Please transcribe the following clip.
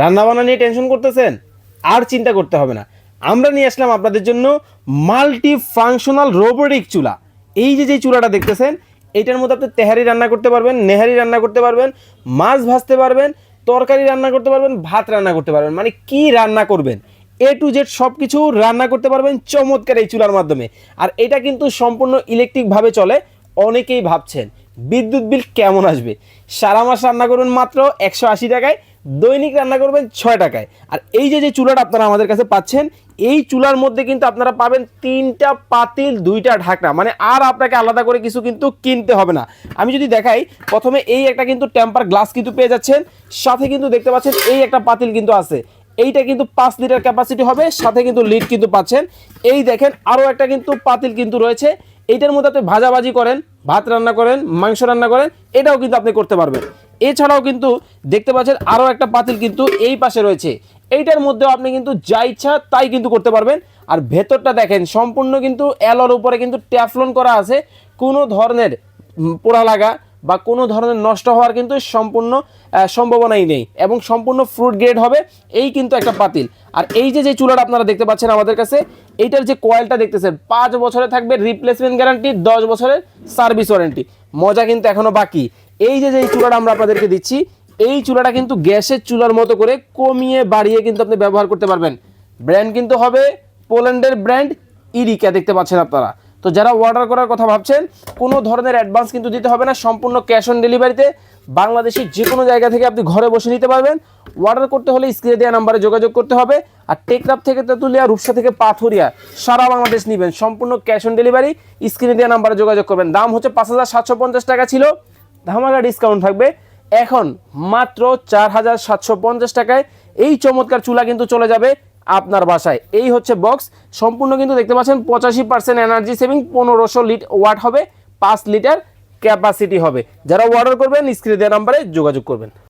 রান্না বান্না নিয়ে টেনশন করতেছেন? আর চিন্তা করতে হবে না। আমরা নিয়ে আসলাম আপনাদের জন্য মাল্টি ফাংশনাল রোবোটিক চুলা। এই যে যে চুলাটা দেখতেছেন এইটার মধ্যে আপনি তেহারি রান্না করতে পারবেন, নেহারি রান্না করতে পারবেন, মাছ ভাজতে পারবেন, তরকারি রান্না করতে পারবেন, ভাত রান্না করতে পারবেন। মানে কি রান্না করবেন? এ টু জেড সব কিছু রান্না করতে পারবেন চমৎকার এই চুলার মাধ্যমে। আর এটা কিন্তু সম্পূর্ণ ইলেকট্রিকভাবে চলে, অনেকেই ভাবছেন। বিদ্যুৎ বিল কেমন আসবে? সারা মাস রান্না করবেন মাত্র একশো আশি টাকায় দৈনিক রান্না করবেন ছয় টাকায়। আর এই যে যে চুলাটা আপনারা আমাদের কাছে পাচ্ছেন, এই চুলার মধ্যে কিন্তু আপনারা পাবেন তিনটা পাতিল, দুইটা ঢাকনা। মানে আর আপনাকে আলাদা করে কিছু কিন্তু কিনতে হবে না। আমি যদি দেখাই, প্রথমে এই একটা কিন্তু টেম্পার গ্লাস কিন্তু পেয়ে যাচ্ছেন। সাথে কিন্তু দেখতে পাচ্ছেন এই একটা পাতিল কিন্তু আছে। এইটা কিন্তু পাঁচ লিটার ক্যাপাসিটি হবে, সাথে কিন্তু লিড কিন্তু পাচ্ছেন। এই দেখেন আরও একটা কিন্তু পাতিল কিন্তু রয়েছে। এইটার মধ্যে আপনি ভাজাভাজি করেন, ভাত রান্না করেন, মাংস রান্না করেন, এটাও কিন্তু আপনি করতে পারবেন। এছাড়াও কিন্তু দেখতে পাচ্ছেন আরও একটা পাতিল কিন্তু এই পাশে রয়েছে। এইটার মধ্যেও আপনি কিন্তু যা ইচ্ছা তাই কিন্তু করতে পারবেন। আর ভেতরটা দেখেন, সম্পূর্ণ কিন্তু অ্যালোর উপরে কিন্তু ট্যাফলন করা আছে। কোনো ধরনের পোড়া লাগা বা কোনো ধরনের নষ্ট হওয়ার কিন্তু সম্পূর্ণ সম্ভাবনাই নেই এবং সম্পূর্ণ ফ্রুট গ্রেড হবে এই কিন্তু একটা পাতিল। আর এই যে যে চুলাটা আপনারা দেখতে পাচ্ছেন আমাদের কাছে, এইটার যে কয়েলটা দেখতেছেন, পাঁচ বছরে থাকবে রিপ্লেসমেন্ট গ্যারান্টি দশ বছরের সার্ভিস ওয়ারেন্টি মজা কিন্তু এখনও বাকি। এই যে যে চুলাটা আমরা আপনাদেরকে দিচ্ছি, এই চুলাটা কিন্তু গ্যাসের চুলার মতো করে কমিয়ে বাড়িয়ে কিন্তু আপনি ব্যবহার করতে পারবেন। ব্র্যান্ড কিন্তু হবে পোল্যান্ডের ব্র্যান্ড ইরিকা, দেখতে পাচ্ছেন আপনারা। তো যারা অর্ডার করার কথা ভাবছেন, কোনো ধরনের অ্যাডভান্স কিন্তু দিতে হবে না, সম্পূর্ণ ক্যাশ অন ডেলিভারিতে বাংলাদেশের যে কোনো জায়গা থেকে আপনি ঘরে বসে নিতে পারবেন। অর্ডার করতে হলে স্ক্রিনে দেওয়া নাম্বারে যোগাযোগ করতে হবে। আর টেকনাফ থেকে তেঁতুলিয়া, রূপসা থেকে পাথুরিয়া, সারা বাংলাদেশ নেবেন। সম্পূর্ণ ক্যাশ অন ডেলিভারি স্ক্রিনে দেওয়া নাম্বারে যোগাযোগ করবেন। দাম হচ্ছে পাঁচ হাজার সাতশো পঞ্চাশ টাকা ছিল। ধামাকা ডিসকাউন্ট থাকবে। এখন মাত্র চার হাজার সাতশো পঞ্চাশ টাকায় এই চমৎকার চুলা কিন্তু চলে যাবে আপনার বাসায়। এই হচ্ছে বক্স সম্পূর্ণ কিন্তু দেখতে পাচ্ছেন, পঁচাশি পার্সেন্ট এনার্জি সেভিং পনেরোশো লিট ওয়াট হবে, পাঁচ লিটার ক্যাপাসিটি হবে। যারা অর্ডার করবেন স্ক্রিনে দেওয়া নাম্বারে যোগাযোগ করবেন।